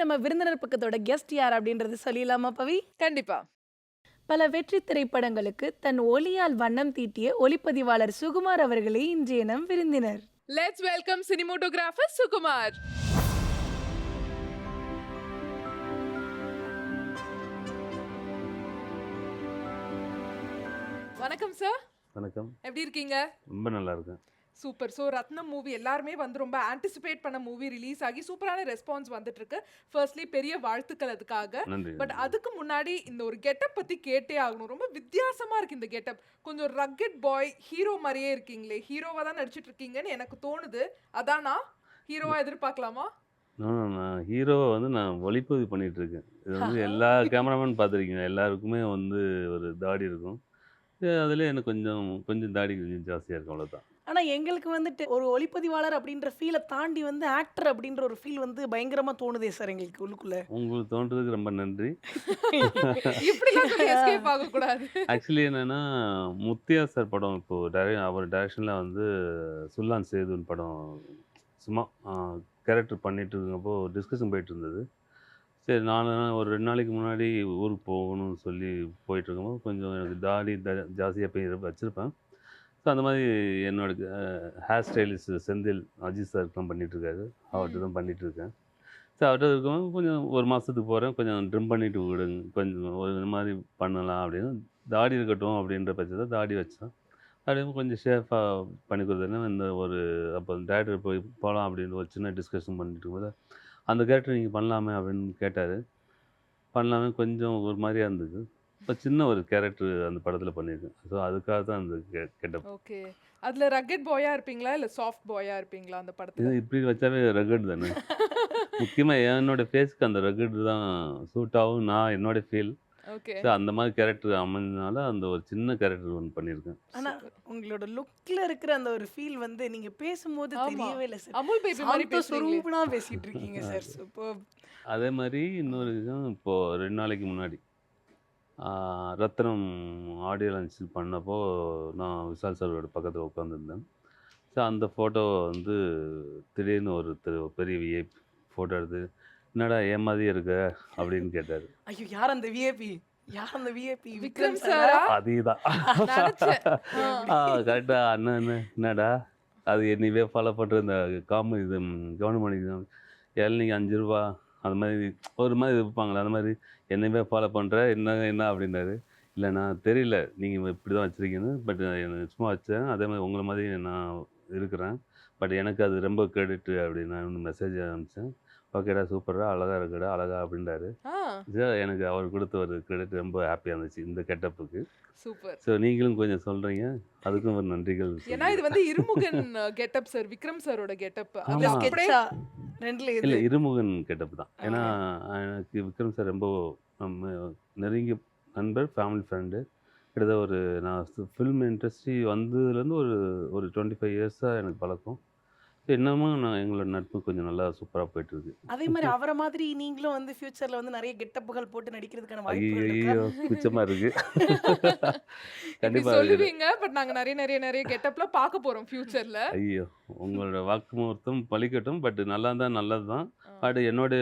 நம்ம விருந்தினர் பக்கத்தோட கெஸ்ட் யார் அப்படின்றது சொல்லிடலாமா பவி? கண்டிப்பா. பல வெற்றி திரைப்படங்களுக்கு தன் ஒளியால் வண்ணம் தீட்டிய ஒளிப்பதிவாளர் சுகுமார் அவர்களே இன்றைய நம் விருந்தினர். Let's welcome cinematographer Sukumar. வணக்கம் சார் வணக்கம். எப்படி இருக்கீங்க? ரொம்ப நல்லா இருக்கேன். சூப்பர். ஸோ ரத்னம் மூவி எல்லாருமே வந்து ரொம்ப ஆன்டிசிபேட் பண்ண மூவி ரிலீஸ் ஆகி சூப்பரான ரெஸ்பான்ஸ் வந்துட்டு இருக்கு ஃபர்ஸ்ட்லி பெரிய வாழ்த்துக்கள் அதுக்காக. பட் அதுக்கு முன்னாடி இந்த ஒரு கெட்டப் பத்தி கேட்டே ஆகணும். ரொம்ப வித்தியாசமா இருக்கு இந்த கெட்டப் கொஞ்சம் ரக்கெட் பாய் ஹீரோ மாதிரியே இருக்கீங்களே. ஹீரோவா தான் நடிச்சிட்டு இருக்கீங்கன்னு எனக்கு தோணுது. அதானா? ஹீரோவா எதிர்பார்க்கலாமா? நான் ஹீரோவை வந்து நான் ஒளிப்பதிவு பண்ணிட்டு இருக்கேன் இது வந்து எல்லா கேமராமேன் பார்த்துருக்கீங்க. எல்லாருக்குமே வந்து ஒரு தாடி இருக்கும். அதில் எனக்கு கொஞ்சம் கொஞ்சம் தாடி கொஞ்சம் ஜாஸ்தியாக இருக்கும் அவ்வளோதான் ஆனா எங்களுக்கு வந்துட்டு ஒரு ஒளிப்பதிவாளர் அப்படின்ற ஃபீலை தாண்டி வந்து ஆக்டர் அப்படின்ற ஒரு ஃபீல் வந்து பயங்கரமா தோணுதே சார் எங்களுக்கு உள்ளுக்குள்ள. உங்களுக்கு தோன்றதுக்கு ரொம்ப நன்றி. இப்படிலாம் சொல்லி எஸ்கேப் ஆக கூடாது ஆக்சுவலி என்னென்னா முத்தியா சார் படம் இப்போது டேர அவர் டைரக்ஷனில் வந்து சுல்லான் சேதுன் படம் சும்மா கேரக்டர் பண்ணிட்டு இருக்கப்போ டிஸ்கஷன் போயிட்டு இருந்தது. சரி நான் ஒரு ரெண்டு நாளைக்கு முன்னாடி ஊருக்கு போகணும்னு சொல்லி போயிட்டு இருக்கும்போது கொஞ்சம் எனக்கு தாடி த ஜாஸ்தியாக போய் வச்சுருப்பேன். ஸோ அந்த மாதிரி என்னோட hair stylist Senthil Ajith sir தான் பண்ணிகிட்ருக்காரு அவர்கிட்ட தான் பண்ணிகிட்டு இருக்கேன் ஸோ அவர்கிட்ட இருக்கும்போது கொஞ்சம் ஒரு மாதத்துக்கு போகிறேன் கொஞ்சம் ட்ரிம் பண்ணிட்டு விடுங்க. கொஞ்சம் ஒரு இந்த மாதிரி பண்ணலாம் அப்படின்னு. தாடி இருக்கட்டும் அப்படின்ற பட்சத்தில் தாடி வச்சேன். அப்படியே கொஞ்சம் ஷேஃபாக பண்ணி கொடுத்தேன்னா இந்த ஒரு அப்போ டேரக்டர் போய் போகலாம் அப்படின்னு ஒரு சின்ன டிஸ்கஷன் பண்ணிட்டு இருக்கும்போது அந்த கேரக்டர் நீங்கள் பண்ணலாமே அப்படின்னு கேட்டார். பண்ணலாமே கொஞ்சம் ஒரு மாதிரியாக இருந்தது. இப்போ சின்ன ஒரு கேரக்டர் அந்த படத்தில் பண்ணியிருக்கேன். ஸோ அதுக்காக தான் அந்த கெட்ட ஓகே. அதுல ரக்கெட் பாயா இருப்பீங்களா? இல்ல சாஃப்ட் பாயா இருப்பீங்களா அந்த படத்துல? இப்படி வச்சாவே ரகட் தானே? முக்கியமாக என்னோட ஃபேஸ்க்கு அந்த ரகட் தான் சூட் ஆகும் நான் என்னோட ஃபீல் ஓகே. ஸோ அந்த மாதிரி கேரக்டர் அமைஞ்சனால அந்த ஒரு சின்ன கேரக்டர் ஒன்று பண்ணியிருக்கேன். ஆனா உங்களோட லுக்ல இருக்கிற அந்த ஒரு ஃபீல் வந்து நீங்க பேசும்போது. தெரியவே இல்லை சார் அமுல் பேபி மாதிரி சாந்த பேசுறீங்களே. சுரூபனா பேசிட்டு இருக்கீங்க சார் சூப்பர். அதே மாதிரி இன்னொரு விஷயம் இப்போது ரெண்டு நாளைக்கு முன்னாடி. ரத்னம் ஆடியோ லான்ச் பண்ணப்போ நான் விஷால் சாரோட பக்கத்தில் உட்காந்துருந்தேன் ஸோ அந்த ஃபோட்டோ வந்து திடீர்னு ஒரு திரு- பெரிய விஐபி ஃபோட்டோ எடுத்து என்னடா ஏமாதியே இருக்க? அப்படின்னு கேட்டார். ஐயோ யார் அந்த விஐபி யார் அந்த விஐபி விக்ரம் சாரா அதே தான் நினைச்சேன் ஆ. கரெக்டாக அண்ணன் அண்ணன் என்னடா? அது என்னைவே ஃபாலோ பண்ணுற இந்த காமெடி இது கவர்மெண்ட் இளநீங்க அஞ்சு ரூபா அந்த மாதிரி ஒரு மாதிரி இருப்பாங்களே அந்த மாதிரி என்னையுமே ஃபாலோ பண்ணுற என்ன என்ன? அப்படின்னாரு இல்லை நான் தெரியல. நீங்கள் இப்படி தான் வச்சுருக்கீங்கன்னு பட் எனக்கு சும்மா வச்சேன். அதே மாதிரி உங்களை மாதிரி நான் இருக்கிறேன். பட் எனக்கு அது ரொம்ப கிரெடிட்டு அப்படின்னு நான் மெசேஜ் அனுப்பிச்சேன். ஓகேடா சூப்பரா அழகா இருக்குடா அழகா அப்படின்றாரு. So, எனக்கு அவர் கொடுத்த ஒரு கிரெடிட் ரொம்ப ஹாப்பியாக இருந்துச்சு இந்த கெட்டப்புக்கு. சூப்பர். ஸோ நீங்களும் கொஞ்சம் சொல்கிறீங்க அதுக்கும் ஒரு நன்றிகள். ஏன்னா இது வந்து இருமுகன் கெட்டப் சார் விக்ரம் சாரோட கெட்டப். இல்லை இருமுகன் கெட்டப் தான். ஏன்னா எனக்கு விக்ரம் சார் ரொம்ப நம்ம நெருங்கிய நண்பர் ஃபேமிலி ஃப்ரெண்டு கிட்டத்தட்ட ஒரு நான் ஃபில்ம் இண்டஸ்ட்ரி வந்ததுலேருந்து ஒரு ஒரு டுவெண்ட்டி ஃபைவ் இயர்ஸாக எனக்கு பழக்கம். இன்னமும் நான் எங்களோட நட்பு கொஞ்சம் நல்லா சூப்பராக போயிட்டுருக்கு. அதே மாதிரி அவரை மாதிரி நீங்களும் வந்து ஃபியூச்சர்ல வந்து நிறைய கெட்டப்புகள் போட்டு நடிக்கிறதுக்கான வாய்ப்பு ஐயோ குச்சமாக இருக்கு. இப்படி கண்டிப்பாக சொல்லுவீங்க பட் நாங்க நிறைய நிறைய நிறைய கெட்டப்ல பார்க்க போறோம் ஃபியூச்சர்ல. ஐயோ உங்களோட வாக்குமூர்த்தம் பழிக்கட்டும் பட் நல்லா தான் நல்லது தான் பட் என்னோட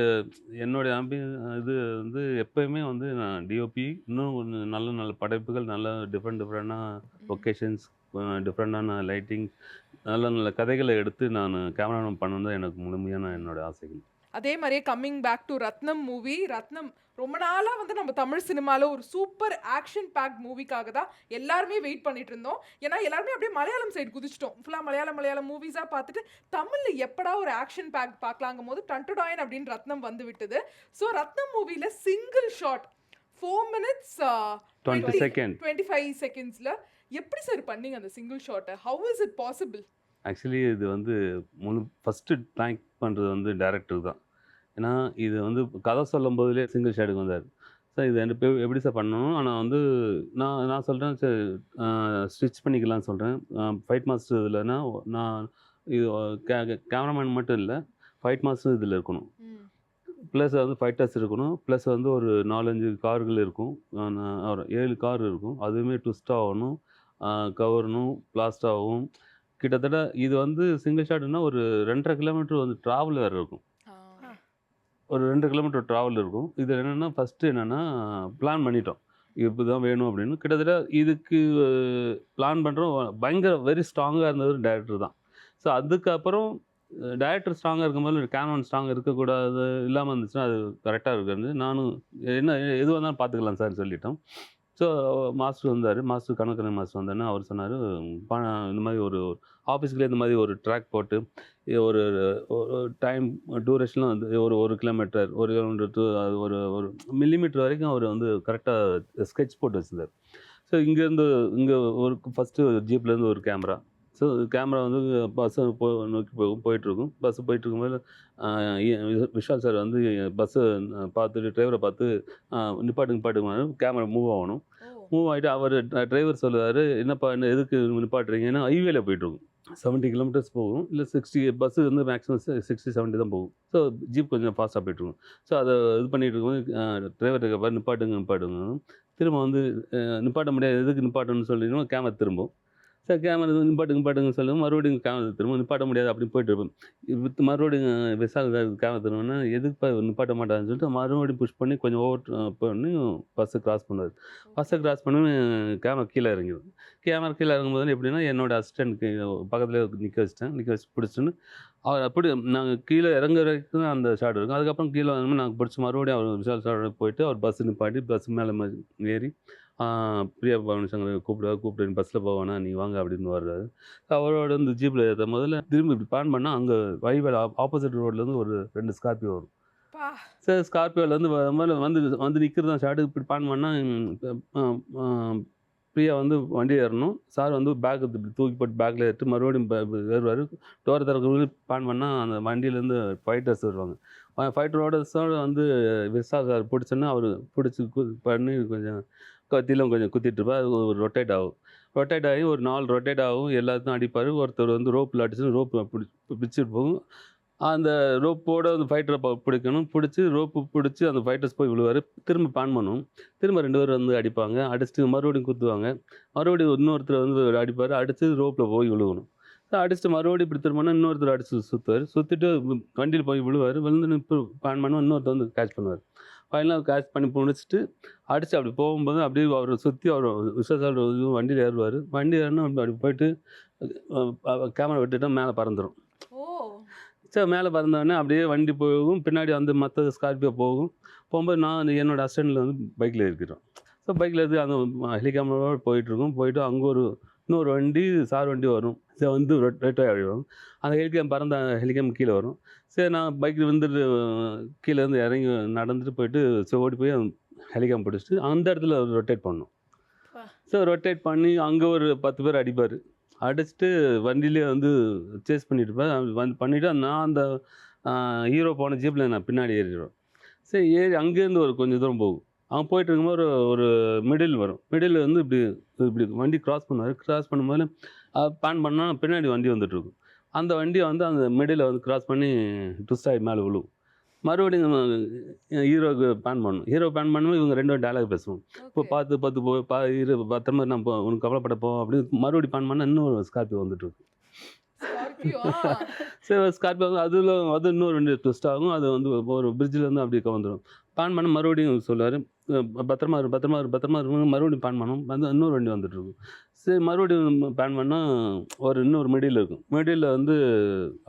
என்னுடைய அம்பி இது வந்து எப்பயுமே வந்து நான் டிஓபி இன்னும் கொஞ்சம் நல்ல நல்ல படைப்புகள் நல்ல டிஃப்ரெண்ட் டிஃப்ரெண்டான லொக்கேஷன்ஸ் டிஃப்ரெண்டான லைட்டிங் நல்ல நல்ல கதைகளை எடுத்து நான் கேமராமேன் பண்ணணும் தான் எனக்கு முழுமையான என்னோட ஆசைகள். அதே மாதிரியே coming back to Rathnam movie Rathnam ரொம்ப நாளா வந்து நம்ம தமிழ் சினிமால ஒரு சூப்பர் ஆக்ஷன் பேக் மூவிக்காக தான் எல்லாருமே வெயிட் பண்ணிட்டு இருந்தோம். ஏன்னா எல்லாருமே அப்படியே மலையாளம் சைடு குதிச்சிட்டோம். ஃபுல்லா மலையாளம் மலையாளம் மூவிஸா பார்த்துட்டு தமிழ்ல எப்படா ஒரு ஆக்ஷன் பேக் பார்க்கலாங்கும் போது டன்டுடாயன் அப்படின்னு ரத்னம் வந்து விட்டது. ஸோ ரத்னம் மூவில single shot four minutes twenty second twenty five செகண்ட்ஸ்ல எப்படி சார் பண்ணீங்க அந்த single ஷாட்டை how is it possible actually இது வந்து முழு ஃபஸ்ட்டு தேங்க் பண்ணுறது வந்து டேரக்டர் தான். ஏன்னா இது வந்து கதை சொல்லும் போதுலேயே சிங்கிள் ஷேடுக்கு வந்தார். சார் இது எனக்கு எப்படி- எப்படி சார் பண்ணணும்? ஆனால் வந்து நான் நான் சொல்கிறேன் சார் ஸ்டிச் பண்ணிக்கலாம்னு சொல்கிறேன் ஃபைட் மாஸ்டர் இதுலனா நான் இது கே கேமராமேன் மட்டும் இல்லை ஃபைட் மாஸ்டர் இதில் இருக்கணும். ப்ளஸ் வந்து ஃபைட்டர்ஸ் இருக்கணும். ப்ளஸ் வந்து ஒரு நாலஞ்சு கார்கள் இருக்கும். ஒரு ஏழு கார் இருக்கும். அதுவுமே ட்விஸ்ட் ஆகணும். கவரணும் பிளாஸ்ட் ஆகும். கிட்டத்தட்ட இது வந்து சிங்கிள் ஷாட்னா ஒரு ரெண்டரை கிலோமீட்டர் வந்து ட்ராவல் வேறு இருக்கும். ஒரு ரெண்டு கிலோமீட்டர் ட்ராவல் இருக்கும். இது என்னென்னா ஃபஸ்ட்டு என்னென்னா பிளான் பண்ணிட்டோம். இப்படி தான் வேணும் அப்படின்னு. கிட்டத்தட்ட இதுக்கு பிளான் பண்ணுறோம் பயங்கர வெரி ஸ்ட்ராங்காக இருந்தது டேரக்டர் தான். ஸோ அதுக்கப்புறம் டேரக்டர் ஸ்ட்ராங்காக இருக்கும்போது கேமரான் ஸ்ட்ராங் இருக்கக்கூடாது இல்லாமல் இருந்துச்சுன்னா அது கரெக்டாக இருக்காது. நானும் என்ன எது வந்தாலும் பார்த்துக்கலாம் சார் சொல்லிட்டோம். ஸோ மாஸ்டர் வந்தார். மாஸ்டர் கணக்கணி மாஸ்டர் வந்தாருன்னா அவர் சொன்னார் பணம் இந்த மாதிரி ஒரு ஆஃபீஸ்க்குள்ளே இந்த மாதிரி ஒரு ட்ராக் போட்டு ஒரு ஒரு டைம் டூரேஷன்லாம் வந்து ஒரு ஒரு கிலோமீட்டர் ஒரு கிலோமீட்டர் டூ அது ஒரு ஒரு மில்லிமீட்டர் வரைக்கும் அவர் வந்து கரெக்டாக ஸ்கெட்ச் போட்டு வச்சிருந்தார். ஸோ இங்கேருந்து இங்கே ஒரு ஃபஸ்ட்டு ஜீப்லேருந்து ஒரு கேமரா ஸோ கேமரா வந்து பஸ்ஸை போ நோக்கி போகும் போயிட்டுருக்கும். பஸ்ஸு போயிட்டு இருக்கும்போது ஆஹ் இ- வி- விஷால் சார் வந்து பஸ்ஸை பார்த்துட்டு டிரைவரை பார்த்து நிப்பாட்டு நிப்பாட்டுங்க கேமரா மூவ் ஆகணும். மூவ் ஆகிட்டு அவர் டிரைவர் சொல்லுவார் என்னப்பா என்ன எதுக்கு நிப்பாட்டுறீங்கன்னா ஹைவேல போயிட்டுருக்கும். செவன்ட்டி கிலோமீட்டர்ஸ் போகும். இல்லை சிக்ஸ்டி பஸ்ஸு வந்து மேக்ஸிமம் சிக்ஸ்டி செவன்ட்டி தான் போகும். ஸோ ஜீப் கொஞ்சம் ஃபாஸ்ட்டாக போயிட்டுருக்கும். ஸோ அதை இது பண்ணிட்டு இருக்கும்போது பாரு நிப்பாட்டுங்க நிப்பாட்டுங்க. திரும்ப வந்து நிப்பாட்ட முடியாது. எதுக்கு நிப்பாட்டணும்னு சொல்லிடுவோம் கேமரா திரும்பும். சார் கேமரா நிப்பாட்டுங்க பாட்டுங்க சொல்லுவோம் மறுபடியும் கேமரா திரும்ப நிப்பாட்ட முடியாது அப்படி போயிட்டு இருப்போம். வித் மறுபடியும் விசால் கேமரா திரும்பினா எதுக்கு நிப்பாட்ட மாட்டான்னு சொல்லிட்டு மறுபடியும் புஷ் பண்ணி கொஞ்சம் ஓவர் uh, பண்ணி பஸ்ஸை கிராஸ் பண்ணுவார். பஸ்ஸை கிராஸ் பண்ணி கேமரா கீழே இறங்கிடும் கேமரா கீழே இறங்கும்போது எப்படின்னா என்னோட அசிஸ்டண்ட்க்கு பக்கத்தில் நிற்க வச்சிட்டேன். நிற்க வச்சு பிடிச்சின்னு அவர் அப்படி நாங்கள் கீழே இறங்குற வரைக்கும் அந்த ஷாட் இருக்கும். அதுக்கப்புறம் கீழே வந்து நாங்கள் பிடிச்சி மறுபடியும் அவர் விஷால் ஷாட் போயிட்டு அவர் பஸ் நிப்பாட்டி பஸ் மேலே ஏறி பிரியா பவன் சங்கர் கூப்பிடுவா கூப்பிட்டு பஸ்ஸில் போவானா நீ வாங்க அப்படின்னு வர்றாரு. அவரோட வந்து ஜீப்பில் ஏற்ற முதல்ல திரும்பி இப்படி பிளான் பண்ணால் அங்கே வழிவேல ஆப்போசிட் ரோட்லேருந்து ஒரு ரெண்டு ஸ்கார்பியோ வரும். சார் ஸ்கார்பியோலேருந்து முதல்ல வந்து வந்து நிற்கிறது தான் ஷார்ட்டு இப்படி பிளான் பண்ணால் பிரியா வந்து வண்டி ஏறணும். சார் வந்து பேக் இப்படி தூக்கி போட்டு பேக்கில் ஏறிட்டு மறுபடியும் ஏறுவார். டோர் திறக்கிறது பிளான் பண்ணால் அந்த வண்டியிலேருந்து ஃபைட்டர்ஸ் வருவாங்க. ஃபைட்டரோடஸோட வந்து விசா சார் பிடிச்சோன்னா அவர் பிடிச்சி பண்ணி கொஞ்சம் கத்தியிலும் கொஞ்சம் குத்திட்டுருப்பா அது ஒரு ரொட்டேட் ஆகும். ரொட்டேட் ஆகி ஒரு நாலு ரொட்டேட் ஆகும். எல்லாத்தையும் அடிப்பார். ஒருத்தர் வந்து ரோப்பில் அடிச்சு ரோப்பு பிடி பிடிச்சிட்டு போகும். அந்த ரோப்போட அந்த ஃபைட்டரை பிடிக்கணும். பிடிச்சி ரோப்பு பிடிச்சி அந்த ஃபைட்டர்ஸ் போய் விழுவார். திரும்ப பேன் பண்ணும். திரும்ப ரெண்டு பேர் வந்து அடிப்பாங்க. அடிச்சுட்டு மறுபடியும் குத்துவாங்க. மறுபடியும் இன்னொருத்தர் வந்து அடிப்பார். அடித்து ரோப்பில் போய் விழுகணும். அடிச்சுட்டு மறுபடியும் இப்படி திரும்பினா இன்னொருத்தர் அடிச்சு சுற்றுவார் சுற்றிட்டு வண்டியில் போய் விழுவார். விழுந்து பான் பேன் பண்ணுவோம் இன்னொருத்தர் வந்து கேட்ச் பண்ணுவார். ஃபைனலாக கேட்ச் பண்ணி முடிச்சுட்டு அடித்து அப்படி போகும்போது அப்படியே அவரை சுற்றி அவர் விஸ்வசால் வண்டியில் ஏறுவார். வண்டி ஏறினா அப்படி அப்படி போயிட்டு கேமரா விட்டுட்டா மேலே பறந்துடும் ஓ. சரி மேலே பறந்தோடனே அப்படியே வண்டி போகும். பின்னாடி வந்து மற்ற ஸ்கார்பியோ போகும். போகும்போது நான் என்னோட அசிஸ்டண்ட்டில் வந்து பைக்கில் இருக்கிறோம் ஸோ பைக்கில் இருந்து அந்த ஹெலிகாப்டரோடு போயிட்டுருக்கோம் போயிட்டு அங்கே ஒரு இன்னொரு வண்டி சார் வண்டி வரும். சரி வந்து ரெட் ஆகிடும் அந்த ஹெலிகாம் பறந்த ஹெலிகாம் கீழே வரும். சரி நான் பைக்கில் வந்துட்டு கீழே இருந்து இறங்கி நடந்துட்டு போயிட்டு சரி ஓடி போய் ஹெலிகாம் பிடிச்சிட்டு அந்த இடத்துல ரொட்டேட் பண்ணோம். ஸோ ரொட்டேட் பண்ணி அங்கே ஒரு பத்து பேர் அடிப்பார். அடிச்சுட்டு வண்டியிலே வந்து சேஸ் பண்ணிட்டு வந்து பண்ணிவிட்டு நான் அந்த ஹீரோ போன ஜீப்பில் நான் பின்னாடி ஏறிடுவேன். சரி ஏறி அங்கேருந்து ஒரு கொஞ்சம் தூரம் போகும். அவன் போயிட்டு இருக்கும்போது ஒரு ஒரு மிடில் வரும். மிடில் வந்து இப்படி இப்படி வண்டி கிராஸ் பண்ணுவார். கிராஸ் பண்ணும்போது பேன் பண்ணால் பின்னாடி வண்டி வந்துட்டு இருக்கும் அந்த வண்டியை வந்து அந்த மிடில் வந்து கிராஸ் பண்ணி ட்விஸ்ட் ஆகி மேலே விழுவும். மறுபடியும் ஹீரோக்கு பேன் பண்ணணும் ஹீரோ பேன் பண்ணும்போது இவங்க ரெண்டு டயலாக் பேசுவோம். இப்போ. பார்த்து பார்த்து போ பா இரு பத்திரமா நான் போ உனக்கு கவலைப்பட போ அப்படின்னு மறுபடியும் பேன் பண்ணால் இன்னும் ஸ்கார்பியோ வந்துட்டு இருக்கு Scorpio, ஆ. சரி ஸ்கார்பியோ வந்து அதில் அது இன்னொரு ரெண்டு ட்விஸ்ட் ஆகும். அது வந்து ஒரு பிரிட்ஜில் இருந்து அப்படியே வந்துடும் பேன் பண்ண மறுபடியும் சொல்லுவார் பத்திரமா இரு பத்திரமா இரு பத்திரமா இருக்கு மறுபடியும் பேன் பண்ணோம். வந்து இன்னொரு வண்டி வந்துட்டு இருக்கும் சரி மறுபடியும் பேன் பண்ணால் ஒரு இன்னொரு மிடில் இருக்கும். மிடில் வந்து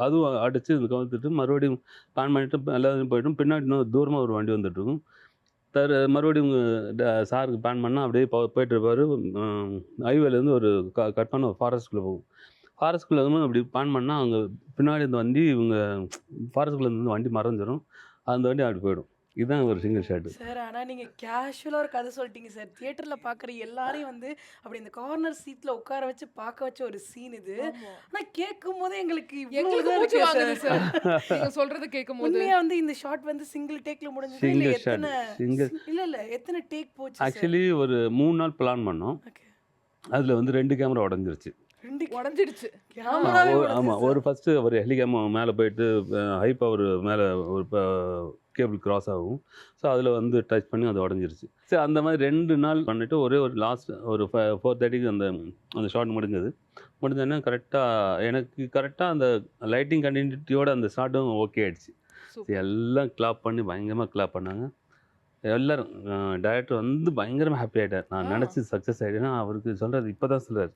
அதுவும் அடித்து இது கவுத்துட்டு மறுபடியும் பேன் பண்ணிட்டு எல்லாத்தையும் போய்ட்டும் பின்னாடி இன்னும் தூரமாக ஒரு வண்டி வந்துட்டு இருக்கும் மறுபடியும் சாருக்கு பேன் பண்ணால் அப்படியே போ போயிட்டு இருப்பார் ஹைவேலேருந்து ஒரு க கட் பண்ண ஒரு ஃபாரஸ்ட்குள்ளே போகும். ஃபாரஸ்ட்குள்ளே வந்து அப்படி பேன் பண்ணால் அங்கே பின்னாடி இந்த வண்டி இவங்க ஃபாரஸ்ட்குள்ளே இருந்து வண்டி மறைஞ்சிரும். அந்த வண்டி அப்படி போயிடும். இதுதான் ஒரு சிங்கிள் ஷாட்டு சார் ஆனா நீங்க கேஷுவலா ஒரு கதை சொல்லிட்டீங்க சார் தியேட்டர்ல பாக்குற எல்லாரையும் வந்து அப்படி இந்த கார்னர் சீட்ல உட்கார வச்சு பார்க்க வச்ச ஒரு சீன் இது. ஆமா. ஆனா கேட்கும் போதே எங்களுக்கு எங்களுக்கு சார். சார் நீங்க சொல்றது கேட்கும் போது உண்மையா வந்து இந்த ஷாட் வந்து சிங்கிள் டேக்ல முடிஞ்சது shot, எத்தனை single- இல்ல இல்ல. எத்தனை டேக் போச்சு ஆக்சுவலி ஒரு மூணு நாள் பிளான் பண்ணோம். அதில் வந்து ரெண்டு கேமரா உடஞ்சிருச்சு. ரெண்டு உடஞ்சிடுச்சு. ஆமாம் ஒரு ஃபஸ்ட்டு ஒரு ஹெலிகாம் மேலே போயிட்டு ஹை பவர் மேலே ஒரு கேபிள் கிராஸ் ஆகும். ஸோ அதில் வந்து டச் பண்ணி அது உடஞ்சிருச்சு. சரி அந்த மாதிரி ரெண்டு நாள் பண்ணிவிட்டு ஒரே ஒரு லாஸ்ட் ஒரு ஃபோர் தேர்ட்டிக்கு அந்த அந்த ஷாட் முடிஞ்சது. முடிஞ்சோடனே கரெக்டாக எனக்கு கரெக்டாக அந்த லைட்டிங் கண்டினியூட்டியோட அந்த ஷாட்டும் ஓகே சூப்பர். எல்லாம் கிளாப் பண்ணி பயங்கரமாக கிளாப் பண்ணாங்க. எல்லாரும் டேரக்டர் வந்து பயங்கரமாக ஹாப்பி ஆகிட்டார் நான். நினச்சி சக்ஸஸ் ஆகிட்டேன்னா அவருக்கு சொல்கிறார் இப்போ தான் சொல்கிறார்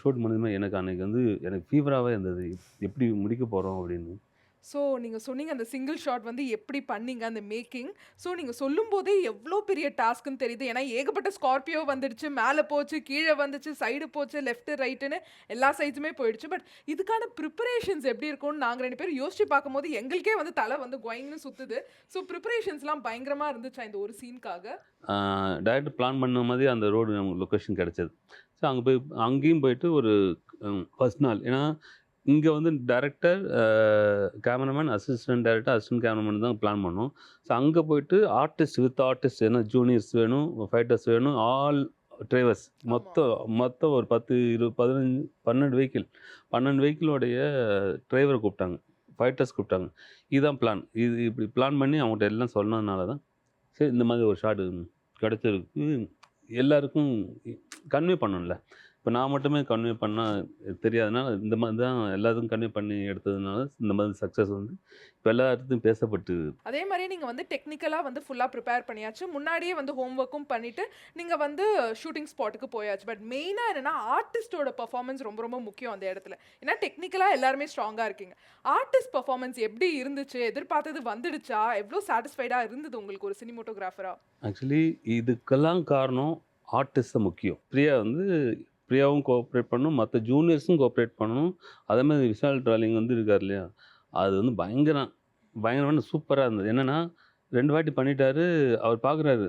ஷூட் முடிஞ்சுமே எனக்கு அன்னைக்கு வந்து எனக்கு ஃபீவராகவே இருந்தது. எப்படி முடிக்க போகிறோம் அப்படின்னு. ஸோ நீங்கள் சொன்னீங்க அந்த சிங்கிள் ஷாட் வந்து எப்படி பண்ணீங்க அந்த மேக்கிங் ஸோ நீங்கள் சொல்லும்போதே எவ்வளோ பெரிய டாஸ்க்குன்னு தெரியுது. ஏன்னா ஏகப்பட்ட ஸ்கார்பியோ வந்துடுச்சு மேலே போச்சு கீழே வந்துச்சு சைடு போச்சு லெஃப்ட்டு ரைட்டுன்னு எல்லா சைட்ஸுமே போயிடுச்சு. பட் இதுக்கான ப்ரிப்பரேஷன்ஸ் எப்படி இருக்கும்னு நாங்கள் ரெண்டு பேரும் யோசிச்சு பார்க்கும்போது எங்களுக்கே வந்து தலை வந்து கொயங்கன்னு சுற்றுது ஸோ ப்ரிப்பரேஷன்ஸ்லாம் பயங்கரமாக இருந்துச்சா இந்த ஒரு சீனுக்காக டேரக்டர் பிளான் பண்ண மாதிரி அந்த ரோடு நமக்கு லொக்கேஷன் கிடச்சது. ஸோ அங்கே போய் அங்கேயும் போயிட்டு ஒரு ஃபர்ஸ்ட் நாள். ஏன்னா இங்கே வந்து director cameraman assistant director assistant cameraman தான் பிளான் பண்ணோம். ஸோ அங்கே போயிட்டு ஆர்டிஸ்ட் வித் ஆர்டிஸ்ட் ஏன்னா ஜூனியர்ஸ் வேணும் ஃபைட்டர்ஸ் வேணும் ஆல் டிரைவர்ஸ் மொத்தம் மொத்தம் ஒரு பத்து இருபது பதினஞ்சு பன்னெண்டு வெஹிக்கிள் பன்னெண்டு வெஹிக்கிளோடைய டிரைவரை கூப்பிட்டாங்க. ஃபைட்டர்ஸ் கூப்பிட்டாங்க. இதுதான் பிளான் இது இப்படி பிளான் பண்ணி அவங்கள்ட்ட எல்லாம் சொன்னதுனால தான் சரி இந்த மாதிரி ஒரு ஷாட் கிடச்சிருக்கு. எல்லாருக்கும் கன்வே பண்ணணும்ல இப்போ நான் மட்டுமே கன்வே பண்ணால் தெரியாதனால இந்த மாதிரி தான் எல்லாத்துக்கும் கன்வே பண்ணி எடுத்ததுனால இந்த மாதிரி சக்ஸஸ் வந்து இப்போ எல்லா இடத்துலையும் பேசப்பட்டு அதே மாதிரி நீங்கள் வந்து டெக்னிக்கலாக வந்து ஃபுல்லாக ப்ரிப்பேர் பண்ணியாச்சு. முன்னாடியே வந்து ஹோம்ஒர்க்கும் பண்ணிவிட்டு நீங்கள் வந்து ஷூட்டிங் ஸ்பாட்டுக்கு போயாச்சு. பட் மெயினாக என்னென்னா ஆர்டிஸ்டோட பர்ஃபார்மன்ஸ் ரொம்ப ரொம்ப முக்கியம் அந்த இடத்துல. ஏன்னா டெக்னிக்கலாக எல்லாருமே ஸ்ட்ராங்காக இருக்கீங்க. ஆர்டிஸ்ட் பர்ஃபார்மன்ஸ் எப்படி இருந்துச்சு? எதிர்பார்த்தது வந்துடுச்சா? எவ்வளோ சாட்டிஸ்ஃபைடாக இருந்தது உங்களுக்கு ஒரு சினிமோட்டோகிராஃபராக ஆக்சுவலி இதுக்கெல்லாம் காரணம் ஆர்டிஸ்ட் தான் முக்கியம். பிரியா வந்து பிரியாவும் கோஆப்ரேட் பண்ணணும் மற்ற ஜூனியர்ஸும் கோஆப்ரேட் பண்ணணும். அதே மாதிரி விஷால் ட்ராலிங் வந்து இருக்கார் இல்லையா? அது வந்து பயங்கரம் பயங்கரமான சூப்பராக இருந்தது. என்னென்னா ரெண்டு வாட்டி பண்ணிட்டாரு அவர் பார்க்குறாரு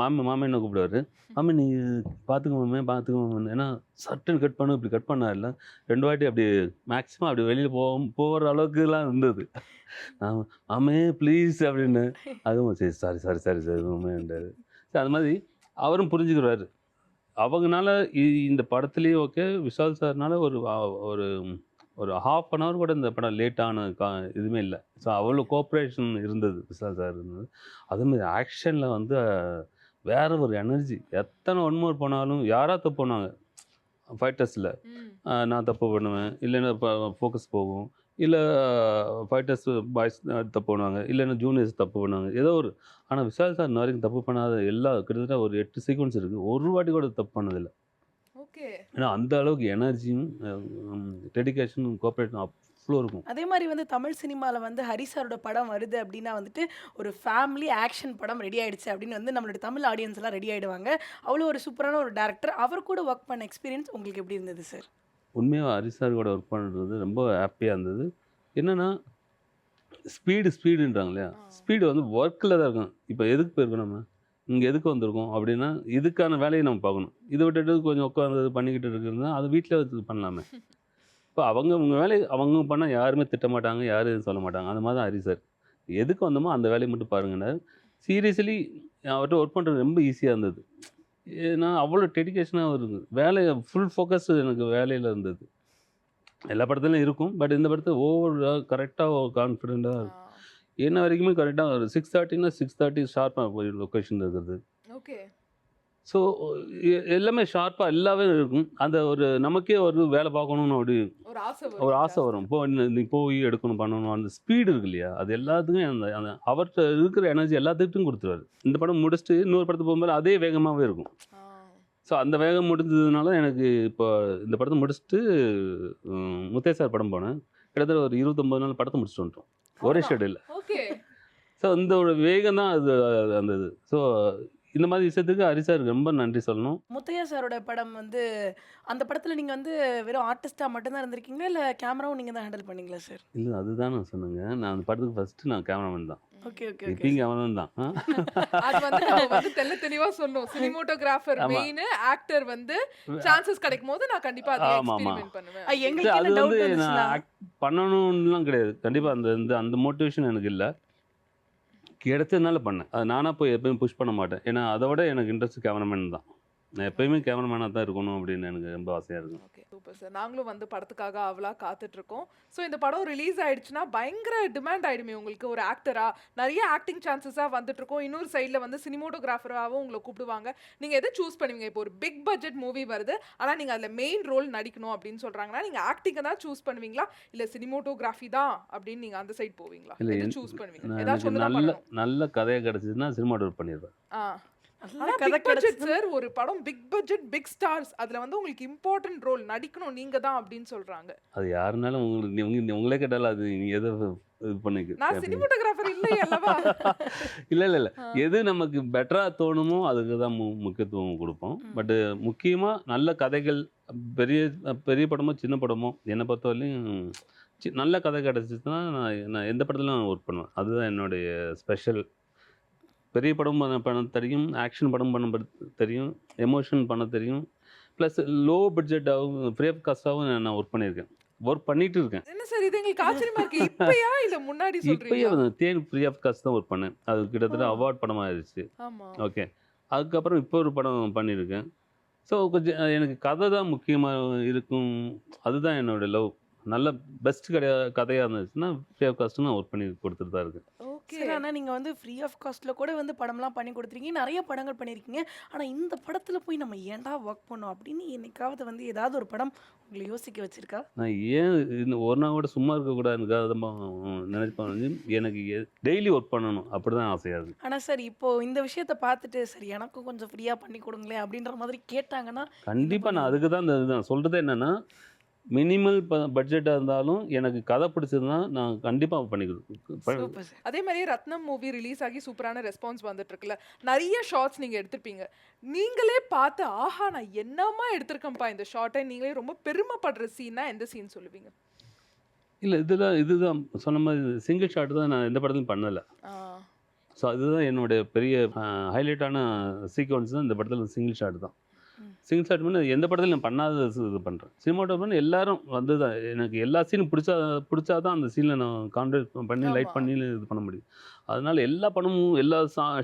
மாமி மாமி என்ன கூப்பிடுவாரு? மாமி நீ பார்த்துக்க மாமே பார்த்துக்க மாமே. ஏன்னா சட்டுன்னு கட் பண்ணு இப்படி கட் பண்ணார்ல ரெண்டு வாட்டி அப்படி மேக்ஸிமம் அப்படி வெளியில் போ போகிற அளவுக்குலாம் இருந்தது. நான் மாமே ப்ளீஸ் அப்படின்னு. அதுவும் சரி சாரி சாரி சாரி சாரி மாமேன்றாரு சரி அது மாதிரி அவரும் புரிஞ்சுக்கிறாரு அவங்கனால இந்த படத்துலேயே ஓகே விஷால் சார்னால ஒரு ஒரு ஒரு ஹாஃப் அன் ஹவர் கூட இந்த படம் லேட்டான கா இதுவுமே இல்லை. ஸோ அவ்வளோ கோஆப்ரேஷன் இருந்தது விஷால் சார் இருந்தது. அதே மாதிரி ஆக்ஷனில் வந்து வேற ஒரு எனர்ஜி எத்தனை ஒன்மோர் போனாலும் யாரா தப்பு போனாங்க ஃபைட்டர்ஸில் நான் தப்பு பண்ணுவேன். இல்லைன்னா ஃபோக்கஸ் போகும். இல்லை ஃபைட்டர்ஸ் பாய்ஸ் தப்பு பண்ணுவாங்க இல்லைன்னா ஜூனியர்ஸ் தப்பு பண்ணுவாங்க. ஏதோ ஒரு ஆனால் விஷால் சார் இன்ன வரைக்கும் தப்பு பண்ணாத எல்லா கிட்டத்தட்ட ஒரு எட்டு சீக்வன்ஸ் இருக்குது ஒரு வாட்டி கூட தப்பு பண்ணதில்லை. ஓகே. ஏன்னா அந்த அளவுக்கு எனர்ஜியும் டெடிகேஷனும் கோஆப்ரேஷனும் அவ்வளோ இருக்கும். அதே மாதிரி வந்து தமிழ் சினிமாவில் வந்து ஹரி சாரோட படம் வருது அப்படின்னா வந்துட்டு ஒரு ஃபேமிலி ஆக்ஷன் படம் ரெடி ஆயிடுச்சு அப்படின்னு வந்து நம்மளோட தமிழ் ஆடியன்ஸ் எல்லாம் ரெடி ஆயிடுவாங்க. அவ்வளோ ஒரு சூப்பரான ஒரு டேரக்டர் அவர் கூட ஒர்க் பண்ண எக்ஸ்பீரியன்ஸ் உங்களுக்கு எப்படி இருந்தது சார் உண்மையாக ஹரி சார் கூட ஒர்க் பண்ணுறது ரொம்ப ஹாப்பியாக இருந்தது. என்னென்னா ஸ்பீடு ஸ்பீடுன்றாங்க இல்லையா ஸ்பீடு வந்து ஒர்க்கில் தான் இருக்கும் இப்போ எதுக்கு போயிருக்கோம் நம்ம? இங்கே எதுக்கு வந்திருக்கோம்? அப்படின்னா இதுக்கான வேலையை நம்ம பார்க்கணும். இதை விட்டுட்டு கொஞ்சம் உட்காந்து பண்ணிக்கிட்டு இருக்கிறது அது வீட்டில் வச்சு பண்ணலாமே. இப்போ அவங்க உங்கள் வேலையை அவங்க பண்ணால் யாருமே திட்ட மாட்டாங்க யாரும் எதுவும் சொல்ல மாட்டாங்க. அந்த மாதிரி தான் ஹரி சார் எதுக்கு வந்தோமோ அந்த வேலையை மட்டும் பாருங்கன்னாரு. சீரியஸ்லி அவர்கிட்ட ஒர்க் பண்ணுறது ரொம்ப ஈஸியாக இருந்தது. ஏன்னா அவ்வளோ டெடிகேஷனாக இருந்தது வேலை ஃபுல் ஃபோக்கஸ் எனக்கு வேலையில் இருந்தது. எல்லா படத்துலையும் இருக்கும். பட் இந்த படத்தில் ஓவர் கரெக்டாக கான்ஃபிடெண்ட்டாக என்ன வரைக்குமே கரெக்டாக சிக்ஸ் தேர்ட்டினா சிக்ஸ் தேர்ட்டி ஷார்ப்பாக போய் லொக்கேஷன் இருக்கிறது. ஓகே ஸோ எல்லாமே ஷார்ப்பாக எல்லாமே இருக்கும். அந்த ஒரு நமக்கே ஒரு வேலை பார்க்கணும்னு அப்படி ஒரு ஆசை ஒரு ஆசை வரும். இப்போ நீ போய் எடுக்கணும் பண்ணணும். அந்த ஸ்பீடு இருக்கு இல்லையா? அது எல்லாத்துக்கும் அந்த அந்த அவர்கிட்ட இருக்கிற எனர்ஜி எல்லாத்துக்கிட்டும் கொடுத்துருவாரு. இந்த படம் முடிச்சுட்டு இன்னொரு படத்துக்கு போகும்போது அதே வேகமாகவே இருக்கும். ஸோ அந்த வேகம் முடிஞ்சதுனால எனக்கு இப்போ இந்த படத்தை முடிச்சுட்டு முத்தே சார் படம் போனேன். கிட்டத்தட்ட ஒரு இருபத்தொம்பது நாள் படத்தை முடிச்சுட்டு வந்துட்டோம். ஒரே ஓகே. ஸோ இந்த ஒரு வேகம் தான் அது அந்த இது. ஸோ இந்த மாதிரி விஷயத்துக்கு ஹரி சார் ரொம்ப நன்றி சொல்லணும். முத்தையா சாரோட படம் வந்து அந்த படத்தில் நீங்கள் வந்து வெறும் ஆர்டிஸ்டாக மட்டும்தான் இருந்திருக்கீங்களா? இல்லை கேமராவும் நீங்கள் தான் ஹேண்டில் பண்ணீங்களா சார் இல்லை அதுதான் நான் சொன்னேங்க. நான் அந்த படத்துக்கு ஃபஸ்ட்டு நான் கேமராமேன் தான். ஓகே ஓகே ஓகே இப்பயும் கேமராமேன் தான். ஆ? அது வந்து நம்ம வந்து தெள்ள தெளிவா சொன்னோம் சினிமோட்டோகிராஃபர் ஆமா. மெயின் ஆக்டர் வந்து சான்சஸ் கிடைக்கும் போது நான் கண்டிப்பா அதை. எக்ஸ்பெரிமெண்ட் பண்ணுவேன். எங்களுக்கு அது வந்து நான் act பண்ணணும்லாம் கிடையாது. கண்டிப்பாக அந்த இந்த அந்த மோட்டிவேஷன் எனக்கு இல்லை. கிடைச்சதுனால பண்ணேன். அது நானாக போய் எப்பயும் புஷ் பண்ண மாட்டேன். ஏன்னா அதை விட எனக்கு இன்ட்ரெஸ்ட் கேமராமேன் தான் நான் எப்பயுமே கேமராமேனாக தான் இருக்கணும் அப்படின்னு எனக்கு ரொம்ப ஆசையாக இருக்கும். ஓகே சூப்பர் சார் நாங்களும் வந்து படத்துக்காக அவளா காத்துட்டு இருக்கோம் ஸோ இந்த படம் ரிலீஸ் ஆயிடுச்சுன்னா பயங்கர டிமாண்ட் ஆயிடுமே உங்களுக்கு ஒரு ஆக்டரா நிறைய ஆக்டிங் சான்சஸாக வந்துட்டு இருக்கோம் இன்னொரு சைடில் வந்து சினிமோட்டோகிராஃபராகவும் உங்களை கூப்பிடுவாங்க. நீங்கள் எதை சூஸ் பண்ணுவீங்க? இப்போ ஒரு பிக் பட்ஜெட் மூவி வருது. ஆனால் நீங்கள் அதில் மெயின் ரோல் நடிக்கணும் அப்படின்னு சொல்கிறாங்கன்னா நீங்கள் ஆக்டிங்கை தான் சூஸ் பண்ணுவீங்களா? இல்லை சினிமோட்டோகிராஃபி தான் அப்படின்னு நீங்கள் அந்த சைடு போவீங்களா? இல்லை சூஸ் பண்ணுவீங்க? நல்ல நல்ல கதையை கிடச்சிதுன்னா சினிமாட்டோர் பண்ணிடுவேன். ஆ. கதை பட்ஜெட் சார் ஒரு படம் பிக் பட்ஜெட் பிக் ஸ்டார்ஸ் அதுல வந்து உங்களுக்கு இம்பார்ட்டன்ட் ரோல் நடிக்கணும் நீங்க தான் அப்படின்னு சொல்றாங்க. அது யாருனாலும் உங்களுக்கு உங்களே கேட்டாலும் அது நீங்கள் எதை இது பண்ணிக்க நான் சினிமோட்டோகிராஃபர் இல்லை அல்லவா? இல்லை இல்லை இல்லை. எது நமக்கு பெட்டராக தோணுமோ அதுக்கு தான் மு முக்கியத்துவம் கொடுப்போம். பட்டு முக்கியமாக நல்ல கதைகள் பெரிய பெரிய படமோ சின்ன படமோ என்னை பொறுத்தவரையிலும் சி- நல்ல கதை கிடச்சிச்சுன்னா நான் நான் எந்த படத்துலையும் ஒர்க் பண்ணுவேன். அதுதான் என்னுடைய ஸ்பெஷல் பெரிய படம் பண்ண பண்ண தெரியும் ஆக்ஷன் படம் பண்ண தெரியும் எமோஷன் பண்ண தெரியும். ப்ளஸ் லோ பட்ஜெட்டாகவும் ஃப்ரீ ஆஃப் காஸ்ட்டாகவும் நான் ஒர்க் பண்ணியிருக்கேன். ஒர்க் பண்ணிட்டு இருக்கேன். என்ன சார் இது? எங்களுக்கு ஆச்சரியமா இருக்கு. இப்பயா இல்ல முன்னாடி இப்பயே தேன் ஃப்ரீ ஆஃப் காஸ்ட் தான் ஒர்க் பண்ணேன். அது கிட்டத்தட்ட. அவார்ட் படமாக ஆயிடுச்சு ஆமா. ஓகே அதுக்கப்புறம் இப்போ ஒரு படம் பண்ணியிருக்கேன். ஸோ கொஞ்சம் எனக்கு கதை தான் முக்கியமாக இருக்கும். அதுதான் என்னோட லவ் நல்ல பெஸ்ட் கதையா கதையாக இருந்துச்சுன்னா ஃப்ரீ ஆஃப் காஸ்ட்டு நான் ஒர்க் பண்ணி கொடுத்துட்டு தான் இருக்கேன். ஓகே. சரி ஆனால் நீங்கள் வந்து ஃப்ரீ ஆஃப் காஸ்ட்டில் கூட வந்து படம்லாம் பண்ணி கொடுத்துருக்கீங்க. நிறைய படங்கள் பண்ணியிருக்கீங்க ஆனால் இந்த படத்தில் போய் நம்ம ஏன்டா ஒர்க் பண்ணோம் அப்படின்னு என்னைக்காவது வந்து ஏதாவது ஒரு படம் உங்களை யோசிக்க வச்சிருக்கா? நான் ஏன் இந்த ஒரு நாள் கூட சும்மா இருக்கக்கூடாதுக்காக நினைப்பேன் எனக்கு டெய்லி ஒர்க் பண்ணணும். அப்படி தான் ஆசையாக இருக்குது ஆனால் சார் இப்போ இந்த விஷயத்தை பார்த்துட்டு சரி எனக்கும் கொஞ்சம் ஃப்ரீயாக பண்ணி கொடுங்களேன் அப்படின்ற மாதிரி கேட்டாங்கன்னா கண்டிப்பாக நான் அதுக்கு தான் இந்த சொல்கிறது என்னென்னா மினிமல் பட்ஜெட்டாக இருந்தாலும் எனக்கு கதை பிடிச்சதுன்னா நான் கண்டிப்பாக பண்ணி கொடு- சூப்பர் சார். அதே மாதிரியே ரத்னம் மூவி ரிலீஸ் ஆகி சூப்பரான ரெஸ்பான்ஸ் வந்துட்டு இருக்குல்ல நிறைய ஷார்ட்ஸ் நீங்க எடுத்திருப்பீங்க. நீங்களே பார்த்து ஆஹா நான் என்னமா எடுத்திருக்கேன்ப்பா இந்த ஷார்ட்டை நீங்களே ரொம்ப பெருமைப்படுற சீன்னா எந்த சீன் சொல்லுவீங்க? இல்லை இதெல்லாம் இதுதான். சொன்ன மாதிரி சிங்கிள் ஷாட் தான் நான் எந்த படத்துலையும் பண்ணலை. ஸோ அதுதான் என்னுடைய பெரிய ஹைலைட்டான சீக்வன்ஸ் தான் இந்த படத்தில் சிங்கிள் ஷாட் தான். சிங்கிள் ஷாட் பண்ணி எந்த படத்துலையும் நான் பண்ணாத இது பண்ணுறேன் சினிமாட்டோகிராஃபர் எல்லாரும் வந்து தான் எனக்கு எல்லா சீனும் பிடிச்சா பிடிச்சா தான் அந்த சீனில் நான் கான்ட்ரேட் பண்ணி லைட். பண்ணி இது பண்ண முடியும். அதனால எல்லா படமும் எல்லா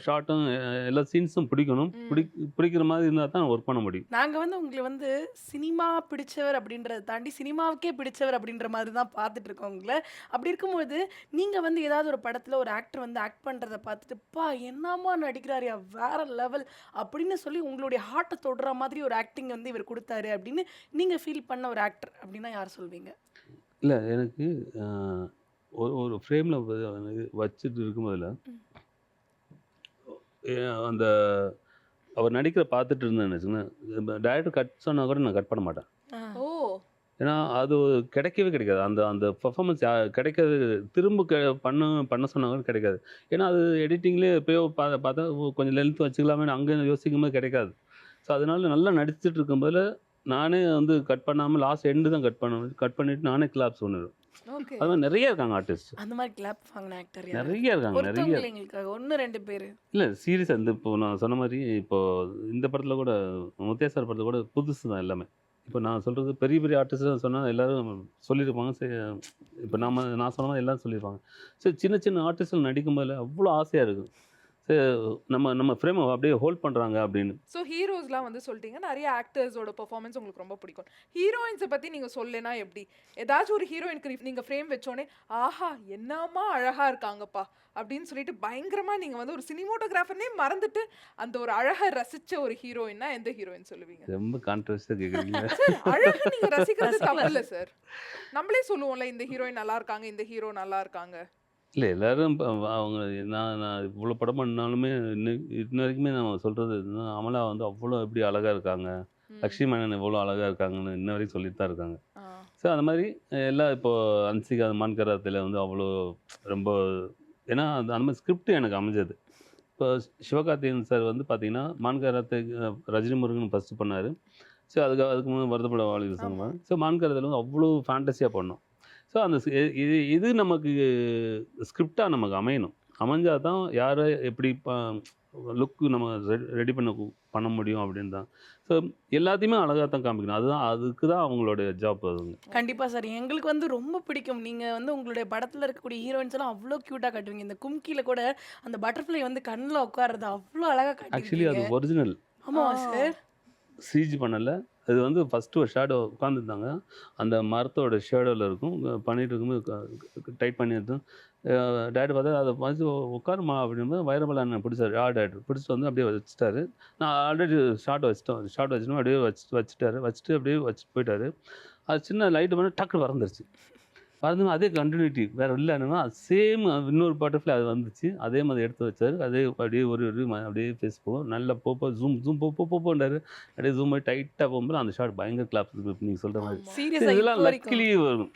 ஷார்ட்டும் எல்லா சீன்ஸும் பிடிக்கணும். பிடி பிடிக்கிற மாதிரி இருந்தால் தான் ஒர்க் பண்ண முடியும். நாங்கள் வந்து உங்களை வந்து சினிமா பிடிச்சவர் அப்படின்றத தாண்டி சினிமாவுக்கே பிடிச்சவர் அப்படின்ற மாதிரி தான் பார்த்துட்டு இருக்கோம் உங்களை. அப்படி இருக்கும்போது நீங்கள் வந்து ஏதாவது ஒரு படத்தில் ஒரு ஆக்டர் வந்து ஆக்ட் பண்ணுறத பார்த்துட்டு பா என்னம்மா நடிக்கிறாரியா வேற லெவல் அப்படின்னு சொல்லி உங்களுடைய ஹார்ட்டை தொடுற மாதிரி ஒரு ஆக்டிங் வந்து இவர் கொடுத்தாரு அப்படின்னு நீங்கள் ஃபீல் பண்ண ஒரு ஆக்டர் அப்படின்னா யார் சொல்வீங்க? இல்லை எனக்கு ஒரு ஒரு ஃப்ரேமில் வச்சுட்டு இருக்கும்போதில் ம். ஏ- அந்த அவர் நடிக்கிற பார்த்துட்டு இருந்தேன்னு வச்சுக்கோங்களேன் டேரக்டர் கட் சொன்னால் கூட நான் கட் பண்ண மாட்டேன். ஓ. ஏன்னா அது கிடைக்கவே கிடைக்காது. அந்த அந்த பர்ஃபார்மன்ஸ் கிடைக்காது. திரும்ப க பண்ண பண்ண சொன்னா கூட கிடைக்காது. ஏன்னா அது எடிட்டிங்லேயே எப்பயோ பா பார்த்தா கொஞ்சம் லென்த் வச்சுக்கலாமே அங்கே யோசிக்கும் போது கிடைக்காது. ஸோ அதனால நல்லா நடிச்சிட்டு இருக்கும்போது நானே வந்து கட் பண்ணாமல் லாஸ்ட் எண்டு தான் கட் பண்ண கட் பண்ணிட்டு நானே கிளாப்ஸ் ஒன்று ஓகே அது மாதிரி நிறைய இருக்காங்க ஆர்டிஸ்ட் அந்த மாதிரி கிளாப் வாங்கின ஆக்டர் நிறைய இருக்காங்க நிறைய. எங்களுக்காக ஒன்று ரெண்டு பேர். இல்லை சீரியஸாக இந்த இப்போ நான் சொன்ன மாதிரி இப்போ இந்த படத்தில் கூட முத்தியாசார் படத்தில் கூட புதுசு தான் எல்லாமே. இப்போ நான் சொல்கிறது பெரிய பெரிய ஆர்டிஸ்ட் சொன்னால் எல்லாரும் சொல்லியிருப்பாங்க சரி இப்போ நம்ம நான் சொன்ன மாதிரி எல்லாரும் சொல்லியிருப்பாங்க சரி சின்ன சின்ன ஆர்டிஸ்டில் நடிக்கும்போது அவ்வளோ ஆசையாக இருக்கும். சரி நம்ம நம்ம ஃப்ரேமை அப்படியே ஹோல்ட் பண்ணுறாங்க அப்படின்னு. ஸோ ஹீரோஸ்லாம் வந்து சொல்லிட்டீங்க. நிறைய ஆக்டர்ஸோட பெர்ஃபார்மன்ஸ் உங்களுக்கு ரொம்ப பிடிக்கும். ஹீரோயின்ஸை பற்றி நீங்கள் சொல்லேனா எப்படி? ஏதாச்சும் ஒரு ஹீரோயினுக்கு நீங்கள் ஃப்ரேம் வச்சோடனே ஆஹா என்னம்மா அழகாக இருக்காங்கப்பா. அப்படின்னு சொல்லிட்டு பயங்கரமாக நீங்கள் வந்து ஒரு சினிமோட்டோகிராஃபர்னே மறந்துட்டு அந்த ஒரு அழகை ரசிச்ச ஒரு ஹீரோயின்னா எந்த ஹீரோயின் சொல்லுவீங்க? ரொம்ப கான்ட்ரவர்ஸாக கேட்குறீங்க அழகு நீங்க ரசிக்கிறது தப்பு இல்லை சார். நம்மளே சொல்லுவோம்ல இந்த ஹீரோயின் நல்லா இருக்காங்க இந்த ஹீரோ நல்லா இருக்காங்க. இல்லை எல்லாரும் இப்ப அவங்க நான் நான் இவ்வளோ படம் பண்ணாலுமே இன்னும் இன்ன வரைக்குமே நான் சொல்கிறது அமலா வந்து அவ்வளோ எப்படி அழகாக இருக்காங்க ம். லக்ஷ்மி மேனன் எவ்வளோ அழகாக இருக்காங்கன்னு இன்ன வரைக்கும் சொல்லிட்டு தான் இருக்காங்க ஆ. ஸோ அந்த மாதிரி எல்லாம் இப்போ அன்சிகா மான்கராத்தில் வந்து அவ்வளோ ரொம்ப ஏன்னா அது அந்த மாதிரி ஸ்கிரிப்ட் எனக்கு அமைஞ்சது இப்போ சிவகார்த்திகேயன் சார் வந்து பார்த்தீங்கன்னா மான்கராத்தை ரஜினி முருகன் ஃபஸ்ட்டு பண்ணார் ஸோ அதுக்கு அதுக்கு முன்னாடி வருத்தப்பட வாழ்க்கை ஆமா. சங்கம் ஸோ மான்கராத்தில் வந்து அவ்வளோ ஃபேண்டஸியாக பண்ணோம் ஸோ அந்த இது இது நமக்கு ஸ்கிரிப்டாக நமக்கு அமையணும். அமைஞ்சால் தான் யாரை எப்படி லுக்கு நம்ம ரெடி பண்ண பண்ண முடியும் அப்படின்னு தான். ஸோ எல்லாத்தையுமே அழகாக தான் காமிக்கணும். அதுதான் அதுக்கு தான் அவங்களுடைய ஜாப் அதுங்க. கண்டிப்பா சார். எங்களுக்கு வந்து ரொம்ப பிடிக்கும். நீங்க வந்து உங்களுடைய படத்துல இருக்கக்கூடிய ஹீரோயின்ஸ் எல்லாம் அவ்வளோ கியூட்டா காட்டுவீங்க. இந்த கும்கில கூட அந்த பட்டர்ஃப்ளை வந்து கண்ணில் உட்காருறது அவ்வளோ அழகா ஆக்சுவலி அது ஒரிஜினல் ஆமா ஆ. சார். சிஜி பண்ணலை. இது வந்து ஃபஸ்ட்டு ஒரு ஷேடோ உட்காந்துருந்தாங்க அந்த மரத்தோட ஷேடோவில் இருக்கும். பண்ணிகிட்டு இருக்கும்போது டைட் பண்ணி எடுத்தோம் பார்த்தா அதை பார்த்து உட்காருமா? அப்படின்போது வைரபல அண்ணன் பிடிச்சாரு. ஆ டேட் பிடிச்சிட்டு வந்து அப்படியே வச்சுட்டாரு. நான் ஆல்ரெடி ஷார்ட் வச்சிட்டோம். ஷார்ட் வச்சுட்டோம் அப்படியே வச்சு வச்சுட்டாரு. வச்சுட்டு அப்படியே வச்சுட்டு போயிட்டாரு. அது சின்ன லைட்டு பண்ணி டக்கு பறந்துருச்சு. பறந்து அதே கண்டினியூட்டி வேறு இல்லைன்னா சேம் இன்னொரு பட்டர்ஃப்ளை அது வந்துச்சு. அதே மாதிரி எடுத்து வச்சாரு. அதே அப்படியே ஒரு ஒரு அப்படியே ஃபேஸ் போகும் நல்லா போப்போ ஜூம் ஜூம் போ போ போன்றாரு. அப்படியே ஜூம் டைட்டாக போகும்போது அந்த ஷார்ட் பயங்கர கிளாப் நீங்கள் சொல்கிற மாதிரி. இதெல்லாம் லக்கிலி வரும்.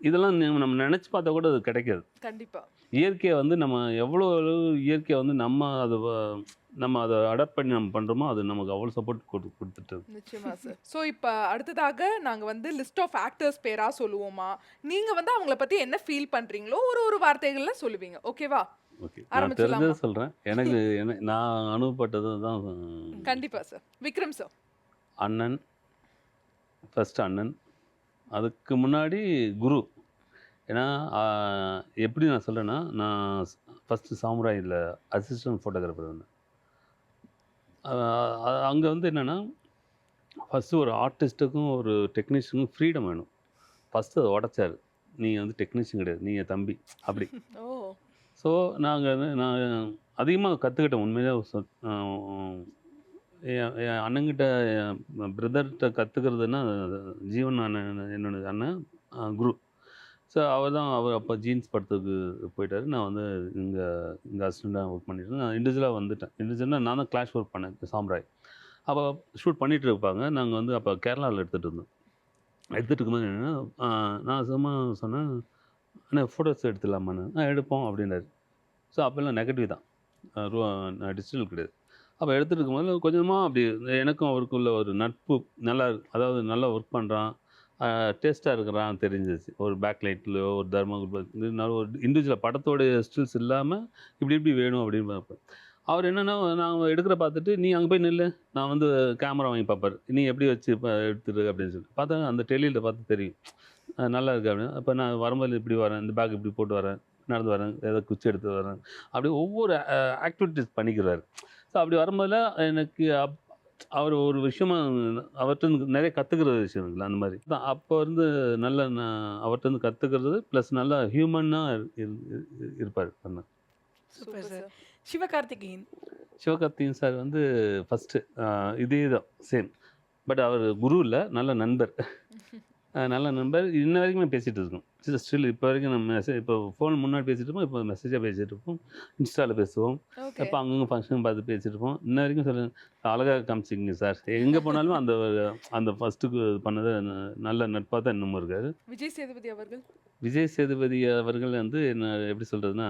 இதெல்லாம் நம்ம நினச்சி பார்த்தா கூட அது கிடைக்காது. கண்டிப்பா. இயற்கையை வந்து நம்ம எவ்வளோ அளவு இயற்கையை வந்து நம்ம அதை நம்ம அதை அடாப்ட் பண்ணி நம்ம பண்ணுறோமோ அது நமக்கு அவ்வளோ சப்போர்ட் கொடு கொடுத்துட்டு நிச்சயமா சார் ஸோ இப்போ அடுத்ததாக நாங்க வந்து லிஸ்ட் ஆஃப் ஆக்டர்ஸ் பேரா சொல்லுவோமா? நீங்க வந்து அவங்கள பத்தி என்ன ஃபீல் பண்றீங்களோ ஒரு ஒரு வார்த்தைகள்ல சொல்லுவீங்க. ஓகேவா ஓகே நான்? தெரிஞ்சதை சொல்கிறேன் எனக்கு என்ன நான் அனுபவப்பட்டது தான் கண்டிப்பா சார் விக்ரம் சார் அண்ணன் ஃபஸ்ட்டு அண்ணன். அதுக்கு முன்னாடி குரு. ஏன்னா எப்படி நான் சொல்கிறேன்னா நான் ஃபஸ்ட்டு சாமுராயில் அசிஸ்டன்ட் ஃபோட்டோகிராஃபர் இருந்தேன். அங்கே வந்து என்னென்னா ஃபஸ்ட்டு ஒரு ஆர்டிஸ்ட்டுக்கும் ஒரு டெக்னீஷியனுக்கும் ஃப்ரீடம் வேணும். ஃபஸ்ட்டு அதை உடச்சாரு. நீ வந்து டெக்னீஷியன் கிடையாது. நீ என் தம்பி. அப்படி. ஓ. ஸோ நாங்கள் நான் அதிகமாக கற்றுக்கிட்டேன் உண்மையிலே என் என் அண்ணங்கிட்ட என் பிரதர்கிட்ட கற்றுக்கிறதுன்னா ஜீவன் அண்ணன் என்னோட அண்ணன் குரு. ஸோ அவர் தான் அவர் அப்போ ஜீன்ஸ் படத்துக்கு போயிட்டார். நான் வந்து இங்கே இங்கே அசிஸ்டண்ட்டாக ஒர்க் பண்ணிட்டு நான் இண்டிவிஜுவலாக வந்துட்டேன். இண்டிவிஜுவலாக நான் தான் கிளாஷ் ஒர்க் பண்ணேன் சாம்ராய். அப்போ ஷூட் பண்ணிகிட்டு இருப்பாங்க. நாங்கள் வந்து அப்போ கேரளாவில் எடுத்துகிட்டு இருந்தோம். எடுத்துகிட்டு இருக்கும்போது என்னென்னா நான் சும்மா சொன்னேன் அண்ணா ஃபோட்டோஸ் எடுத்துடலாமான்னு நான் எடுப்போம் அப்படின்னாரு. ஸோ அப்போல்லாம் நெகட்டிவ் தான். ரூ டிஜிட்டல் கிடையாது. அப்போ எடுத்துகிட்டு இருக்கும்போது கொஞ்சமாக அப்படி எனக்கும் அவருக்குள்ள ஒரு நட்பு நல்லா அதாவது நல்லா ஒர்க் பண்ணுறான் டேஸ்ட்டாக இருக்கிறான் தெரிஞ்சிச்சு. ஒரு பேக் லைட்லையோ ஒரு தர்மகுல் ஒரு இண்டிவிஜுவல் படத்தோடைய ஸ்டில்ஸ் இல்லாமல் இப்படி இப்படி வேணும் அப்படின்னு பார்ப்பேன் அவர் என்னென்னா நான் எடுக்கிற பார்த்துட்டு நீ அங்கே போய் நில்லு. நான் வந்து கேமரா வாங்கி பார்ப்பார். நீ எப்படி வச்சு இப்போ எடுத்துரு? அப்படின்னு சொல்லி. பார்த்தா அந்த டெலியில் பார்த்து தெரியும். நல்லா இருக்கு அப்படின்னு. அப்போ நான் வரும்போது இப்படி வரேன். இந்த பேக் இப்படி போட்டு வரேன். நடந்து வரேன். ஏதோ குச்சி எடுத்து வரேன். அப்படி ஒவ்வொரு ஆக்டிவிட்டிஸ் பண்ணிக்கிறாரு. ஸோ அப்படி வரும்போதுல எனக்கு அப் அவர் ஒரு விஷயமா அவர்கிட்ட நிறைய கற்றுக்கிற விஷயம் இருக்குல்ல அந்த மாதிரி. தான் அப்போ இருந்து நல்ல நான் அவர்கிட்ட கற்றுக்கிறது ப்ளஸ் நல்லா ஹியூமனாக இருப்பார் பண்ண. Super sir. Sivakarthikeyan. Sivakarthikeyan sir வந்து ஃபஸ்ட்டு இதே தான் சேம் பட் அவர் குரு இல்லை நல்ல நண்பர். நல்ல நண்பர். இன்ன வரைக்குமே பேசிகிட்டு இருக்கோம். ஸ்டில் இப்போ வரைக்கும் நம்ம மெசேஜ் இப்போ ஃபோன் முன்னாடி பேசிட்டு இருப்போம் இப்போ மெசேஜாக பேசிகிட்டு இருப்போம். இன்ஸ்டாவில் பேசுவோம். இப்போ அங்கங்கே ஃபங்க்ஷன் பார்த்து பேசிட்டு இருப்போம். இன்ன வரைக்கும் சொல்லுங்க அழகாக காமிச்சிங்க சார் எங்கே போனாலும் அந்த அந்த ஃபஸ்ட்டுக்கு பண்ணது நல்ல நட்பாக தான் இன்னமும் இருக்கார். விஜய் சேதுபதி அவர்கள்? விஜய் சேதுபதி அவர்கள் வந்து என்ன எப்படி சொல்கிறதுனா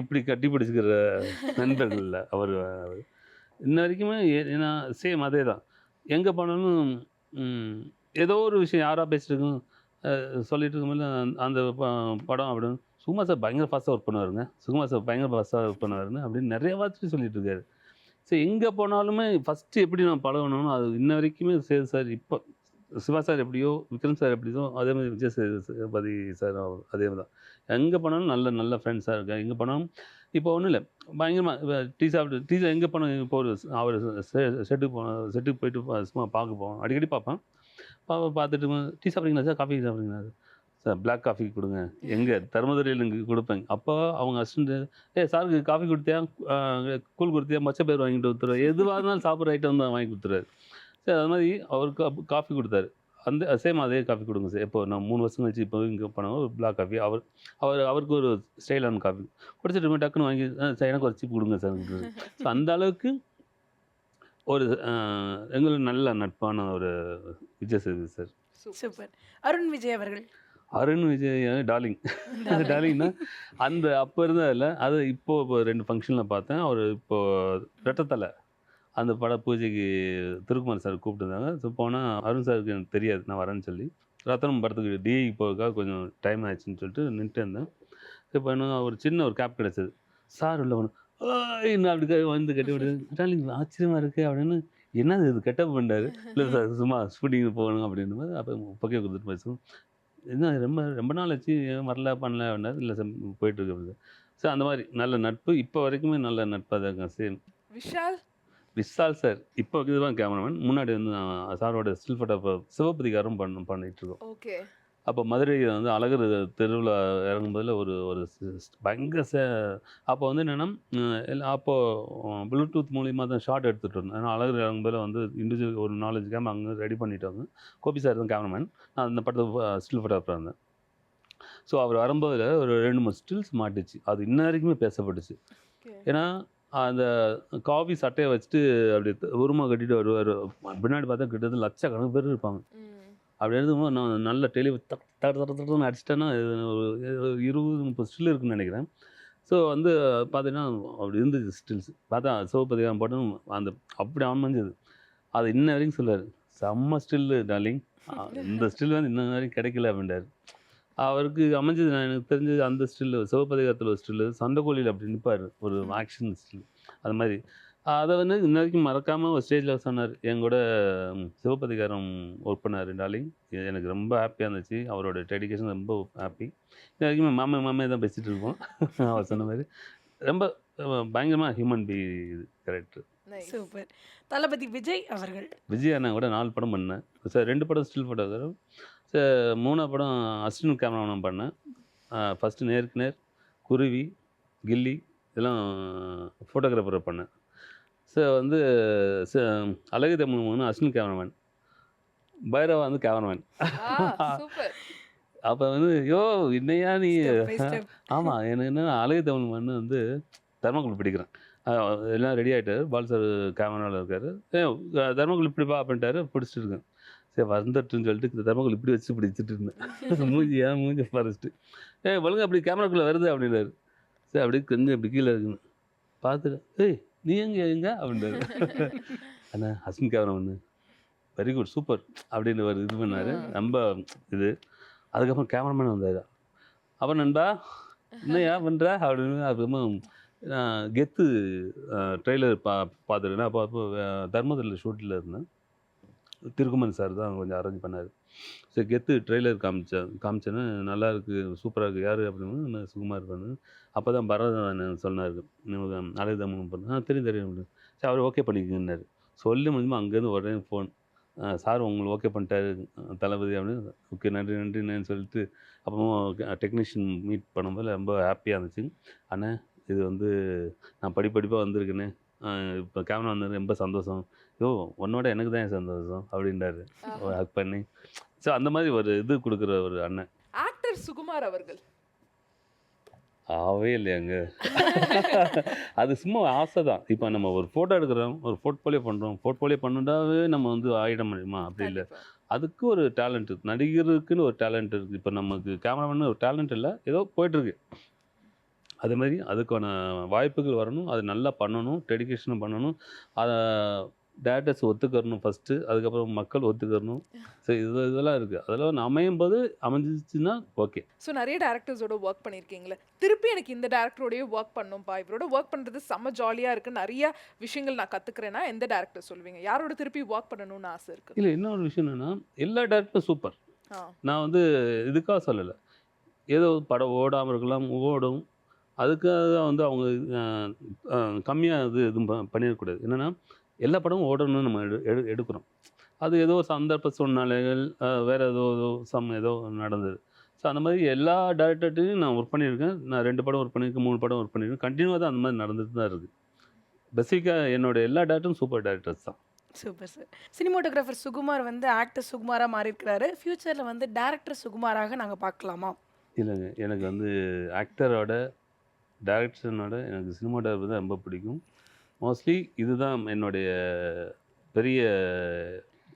இப்படி கட்டி பிடிச்சிக்கிற நண்பர்கள் இல்லை. அவர். இன்ன வரைக்குமே ஏன்னா சேம் அதே தான் எங்கே போனாலும் ஏதோ ஒரு விஷயம் யாராக பேசிட்டுருக்கோம் சொல்லிட்டு இருக்கும்போது அந்த- அந்த ப- படம் அப்படின்னு சுகுமார் சார் பயங்கர ஃபாஸ்ட்டாக ஒர்க் பண்ணுவாருங்க. சுகுமார் சார் பயங்கர ஃபாஸ்ட்டாக ஒர்க் பண்ணுவாருன்னு அப்படின்னு நிறைய வார்த்தை சொல்லிட்டு இருக்காரு ஸோ எங்கே போனாலுமே ஃபஸ்ட்டு எப்படி நான் பழகணும்னு அது இன்ன வரைக்குமே சேது சார் இப்போ சிவா சார் எப்படியோ விக்ரம் சார் எப்படியோ அதே மாதிரி விஜய் சேதுபதி சார் அதே மாதிரி தான். எங்கே போனாலும் நல்ல நல்ல ஃப்ரெண்ட்ஸாக இருக்கேன் எங்கே போனாலும் இப்போ ஒன்றும் இல்லை பயங்கரமாக டீ சாப்பிட்டு டீ எங்கே போனோம் இப்போ ஒரு அவர் செட்டுக்கு போனோம் செட்டுக்கு போயிட்டு சும்மா பார்க்க போவோம். அடிக்கடி பார்ப்பேன். பாப்பா பார்த்துட்டு டீ சாப்பிட்றீங்களா சார்? காஃபி சாப்பிட்றீங்களா? சார் பிளாக் காஃபி கொடுங்க. எங்கே? தருமதுரையில் இங்கே கொடுப்பேங்க அப்போ அவங்க அசிஸ்டன்ட் ஏ சாருக்கு காஃபி கொடுத்தியா? கூழ் கொடுத்தியா? மச்ச பேர் வாங்கிட்டு கொடுத்துருவாரு எதுவாக இருந்தாலும் சாப்பிட்ற ஐட்டம் தான் வாங்கி கொடுத்துருவாரு. சார் அது மாதிரி அவருக்கு காஃபி கொடுத்தாரு. அந்த சேம் அதே காஃபி கொடுங்க சார். இப்போ நான் மூணு வருஷம் கழிச்சு இப்போ இங்கே போனோம் ஒரு பிளாக் காஃபி அவர் அவர் அவருக்கு ஒரு ஸ்டைலான காஃபி குடிச்சிட்டு டக்குன்னு வாங்கி சார் எனக்கு ஒரு கொடுங்க சார் ஸோ அந்த அளவுக்கு ஒரு எங்களுக்கு நல்ல நட்பான ஒரு விஜய் சேதுபதி சார். சூப்பர். அருண் விஜய் அவர்கள்? அருண் விஜய் டார்லிங். அது டார்லிங்னா அந்த அப்போ இருந்ததில்ல அது இப்போ இப்போ ரெண்டு ஃபங்க்ஷனில் பார்த்தேன். அவர் இப்போ ரெட்டத்தலை அந்த பட பூஜைக்கு திருக்குமார் சார் கூப்பிட்டுருந்தாங்க. ஸோ போனால் அருண் சாருக்கு எனக்கு தெரியாது. நான் வரேன்னு சொல்லி. ரத்தனம் படத்துக்கு டிஐ போகிறதுக்காக கொஞ்சம் டைம் ஆயிடுச்சுன்னு சொல்லிட்டு நின்றுட்டு இருந்தேன். இப்போ என்ன ஒரு சின்ன ஒரு கேப் கிடச்சிது. சார் உள்ள ஒன்று இன்னும் அப்படி வந்து கட்டி விடு டார்லிங் ஆச்சரியமாக இருக்குது அப்படின்னு என்னது இது கெட்டப் பண்ணாரு இல்லை சார் சும்மா ஷூட்டிங் போகணும் அப்படின்னு போது அப்போ பொக்கே கொடுத்துட்டு பேசுவோம். என்ன ரொம்ப ரொம்ப நாள் ஆச்சு வரல பண்ணல அப்படின்னாரு. இல்லை சார் போயிட்டு இருக்கு ஸோ அந்த மாதிரி நல்ல நட்பு இப்போ வரைக்குமே நல்ல நட்பாக தான் இருக்கேன் சேம் விஷால்? விஷால் சார் இப்போ இதுதான் கேமராமேன் முன்னாடி வந்து நான் சாரோட ஸ்டில் ஃபோட்டோ சிவபதிகாரம் பண்ண பண்ணிட்டு இருக்கோம். ஓகே. அப்போ மதுரையில் வந்து அழகர் தெருவில் இறங்கும்போதில் ஒரு ஒரு பயங்கர சே அப்போ வந்து என்னென்னா அப்போது ப்ளூடூத் மூலிமா தான் ஷார்ட் எடுத்துகிட்டு இருந்தோம். ஏன்னா அழகர் இறங்கும்போதில் வந்து இண்டிவிஜுவல் ஒரு நாலஞ்சு கேம் அங்கே ரெடி பண்ணிட்டாங்க கோபி சார் தான் கேமராமேன் நான் அந்த படத்தை ஸ்டில் ஃபோட்டோகிராஃபராக இருந்தேன். ஸோ அவர் வரும்போதில் ஒரு ரெண்டு மூணு ஸ்டில்ஸ் மாட்டுச்சு. அது இன்ன வரைக்குமே பேசப்பட்டுச்சு ஏன்னா அந்த காஃபி சட்டையை வச்சுட்டு அப்படி உருமா கட்டிட்டு வருவார். பின்னாடி பார்த்தா கிட்டத்தட்ட லட்சக்கணக்கு பேர் இருப்பாங்க. அப்படி எழுதும்போது நான் நல்ல டெலி தட் தட தட தடன்னு அடிச்சிட்டேன்னா ஒரு இருபது முப்பது ஸ்டில் இருக்குன்னு நினைக்கிறேன். ஸோ வந்து பார்த்தீங்கன்னா அப்படி இருந்துச்சு ஸ்டில்ஸ் பார்த்தா சிவபதிகாரம் போட்டு அந்த அப்படி அமைஞ்சது. அது இன்ன வரைக்கும் சொல்லுவார் செம்ம ஸ்டில்லு டார்லிங் இந்த ஸ்டில் வந்து இன்ன வரைக்கும் கிடைக்கல அப்படின்றார். அவருக்கு அமைஞ்சது நான் எனக்கு தெரிஞ்சது அந்த ஸ்டில்லு சிவபதிகாரத்தில் ஒரு ஸ்டில்லு சண்டைக்கோழியில் அப்படி நிற்பார் ஒரு ஆக்ஷன் ஸ்டில் அது மாதிரி. அதை வந்து இன்ன வரைக்கும் மறக்காமல் ஒரு ஸ்டேஜில் சொன்னார். என் கூட ம், சிவபதிகாரம் ஒர்க் பண்ணார் டார்லிங். இது எனக்கு ரொம்ப ஹாப்பியாக இருந்துச்சு. அவரோட டெடிகேஷன் ரொம்ப ஹாப்பி இன்ன வரைக்கும் மாமா மாமே தான் பேசிகிட்டு இருப்போம். அவர் சொன்ன மாதிரி. ரொம்ப பயங்கரமாக ஹியூமன் பி இது correct nice super Thalapathy Vijay அவர்கள். விஜய் அண்ணா கூட நாலு படம் பண்ணேன். சார் ரெண்டு படம் ஸ்டில் ஃபோட்டோகிராஃப் சார் மூணாவது படம் அசிஸ்டன்ட் கேமராமேன் பண்ணேன். ஃபஸ்ட்டு நேருக்கு நேர் குருவி கில்லி இதெல்லாம் ஃபோட்டோகிராஃபரை பண்ணேன். சார் வந்து அழகு தமிழ் வந்து அசிஸ்டன்ட் கேமராமேன். பைரவா வந்து கேமராமேன். அப்போ வந்து யோ என்னையா நீ. ஆமாம் எனக்கு என்ன அழகு தமிழ் மண்ணு வந்து தர்மக்குள் பிடிக்கிறேன். எல்லாம் ரெடி ஆகிட்டாரு பால் சார் கேமராவில் இருக்காரு. ஏ தர்மக்குள் இப்படி பா அப்படின்ட்டாரு பிடிச்சிட்டு இருக்கேன். சரி வந்துட்டுன்னு சொல்லிட்டு இந்த தர்மக்குள் இப்படி வச்சு பிடிச்சிட்டு இருந்தேன். மூஞ்சி ஏன் மூஞ்சி பறிச்சிட்டு ஏ ஒழுங்கா அப்படி கேமராக்குள்ளே வருது அப்படின்னாரு சரி அப்படியே கொஞ்சம் இப்படி கீழே இருக்குன்னு. பார்த்துட்டு ஏய் நீ எங்க எங்க? அப்படின்றாரு. அண்ணா ஹஸ்பண்ட் கேமரா ஒன்று வெரி குட் சூப்பர் அப்படின்னு ஒரு இது பண்ணார். ரொம்ப இது. அதுக்கப்புறம் கேமராமேன் வந்தார். அப்புறம் நண்பா என்னையா பண்ணுற அப்படின்னு நான் கெத்து ட்ரெய்லர் பா பார்த்துருக்கேன் அப்போ அப்போ தர்மத்தில் ஷூட்டில் இருந்தேன். திருக்குமன் சார் தான் கொஞ்சம் அரேஞ்ச் பண்ணார். சரி கெத்து ட்ரெய்லர் காமிச்சேன் காமிச்சேன்னு நல்லா இருக்கு சூப்பராக இருக்குது யார் அப்படின்னு நான் சுகுமார் பண்ணு அப்போ தான் பரதன் சொன்னார். அழகுதம் பண்ணு ஆ தெரியும் தெரியும் சரி அவர் ஓகே பண்ணிக்கங்கன்னாரு சொல்லி முடிஞ்சுமா அங்கேருந்து உடனே ஃபோன் சார் உங்களுக்கு ஓகே பண்ணிட்டாரு தளபதி அப்படின்னு. ஓகே நன்றி நன்றின்னு சொல்லிட்டு அப்புறமா டெக்னீஷியன் மீட் பண்ணும்போது ரொம்ப ஹாப்பியாக இருந்துச்சு. அண்ணே இது வந்து நான் படிப்படிப்பாக வந்திருக்கேனே. இப்போ கேமரா வந்தது ரொம்ப சந்தோஷம். யோ உன்னோட எனக்கு தான் சந்தோஷம் அப்படின்றாரு. ஹக் பண்ணி. ஸோ அந்த மாதிரி ஒரு இது கொடுக்குற ஒரு அண்ணன். ஆக்டர் சுகுமார் அவர்கள். ஆவே இல்லையாங்க. அது சும்மா ஆசை தான். இப்போ நம்ம ஒரு ஃபோட்டோ எடுக்கிறோம் ஒரு போர்ட்ஃபோலியோ பண்ணுறோம் போர்ட்ஃபோலியோ பண்ணிட்டாவே நம்ம வந்து ஆயிட முடியுமா? அப்படி இல்லை. அதுக்கு ஒரு டேலண்ட் இருக்கு நடிகருக்குன்னு ஒரு டேலண்ட் இருக்குது இப்போ நமக்கு கேமராமேன் ஒரு டேலண்ட் இல்லை. ஏதோ போயிட்டுருக்கு. அதே மாதிரி அதுக்கான வாய்ப்புகள் வரணும். அது நல்லா பண்ணணும். டெடிகேஷனும் பண்ணணும். அதை டேரக்டர்ஸ் ஒத்துக்கறணும் ஃபஸ்ட்டு அதுக்கப்புறம் மக்கள் ஒத்துக்கறணும். ஸோ இது இதெல்லாம் இருக்குது அதெல்லாம் அமையும் போது அமைஞ்சிச்சுன்னா ஓகே ஸோ நிறைய டேரக்டர்ஸோட ஒர்க் பண்ணியிருக்கீங்களே திருப்பி எனக்கு இந்த டேரக்டரோடய ஒர்க் பண்ணும்பா? இவரோட ஒர்க் பண்ணுறது செம்ம ஜாலியாக இருக்குது நிறைய விஷயங்கள் நான் கற்றுக்கிறேன்னா எந்த டேரக்டர் சொல்லுவீங்க யாரோட திருப்பி ஒர்க் பண்ணணும்னு ஆசை இருக்குது இல்லை இன்னொரு விஷயம் என்னென்னா எல்லா டேரக்டரும் சூப்பர் நான் வந்து இதுக்காக சொல்லலை. ஏதோ படம் ஓடாமல் இருக்கலாம் ஓடும். அதுக்காக வந்து அவங்க கம்மியாக இது ப- பண்ணிடக்கூடாது என்னென்னா எல்லா படமும் ஓடணும்னு நம்ம எடு எடு எடுக்கிறோம். அது ஏதோ சந்தர்ப்ப சூழ்நிலைகள் வேற ஏதோ ஏதோ சம் ஏதோ நடந்தது. ஸோ அந்த மாதிரி எல்லா டேரக்டர்ட்டையும் நான் ஒர்க் பண்ணியிருக்கேன். நான் ரெண்டு படம் ஒர்க் பண்ணியிருக்கேன் மூணு படம் ஒர்க் பண்ணியிருக்கேன். கண்டினியூவாக தான் அந்த மாதிரி நடந்துட்டு தான் இருக்குது. பேசிக்காக என்னோட எல்லா டேரக்டரும் சூப்பர் டேரக்டர்ஸ் தான். சூப்பர் சார் சினிமோட்டோகிராஃபர் சுகுமார் வந்து ஆக்டர் சுகுமாராக மாறி இருக்கிறாரு ஃபியூச்சரில் வந்து டேரக்டர் சுகுமாராக நாங்கள் பார்க்கலாமா? இல்லைங்க. எனக்கு வந்து ஆக்டரோட டைரக்ஷனோட எனக்கு சினிமாட்டோகிராஃபி தான் ரொம்ப பிடிக்கும். மோஸ்ட்லி இதுதான் என்னுடைய பெரிய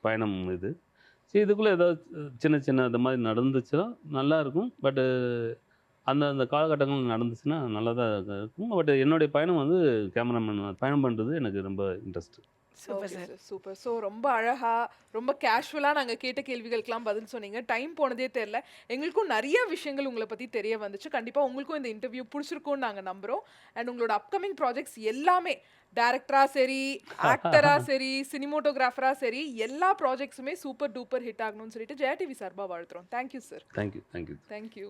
பயணம் இது. சரி இதுக்குள்ளே ஏதாவது சின்ன சின்ன இந்த மாதிரி நடந்துச்சுன்னா நல்லாயிருக்கும் பட்டு அந்த அந்த காலகட்டங்கள் நடந்துச்சுன்னா நல்லா தான் இருக்கும். பட் என்னுடைய பயணம் வந்து கேமராமேன் பயணம் பண்ணுறது எனக்கு ரொம்ப interest super sir super so ரொம்ப அழகா ரொம்ப கேஷுவலாக நாங்கள் கேட்ட கேள்விகளுக்கெல்லாம் பதில் சொன்னீங்க. டைம் போனதே தெரில எங்களுக்கும் நிறைய விஷயங்கள் உங்களை பற்றி தெரிய வந்துச்சு. கண்டிப்பாக உங்களுக்கும் இந்த இன்டர்வியூ பிடிச்சிருக்கும்னு நாங்கள் நம்புகிறோம் அண்ட் உங்களோட அப்கமிங் ப்ராஜெக்ட்ஸ் எல்லாமே டேரக்டராக சரி ஆக்டராக சரி சினிமோட்டோகிராஃபராக சரி எல்லா ப்ராஜெக்ட்ஸுமே சூப்பர் டூப்பர் ஹிட் ஆகணும்னு சொல்லிட்டு ஜெயா டிவி சார்பாக வாழ்த்துறோம். Thank you sir thank you thank you thank you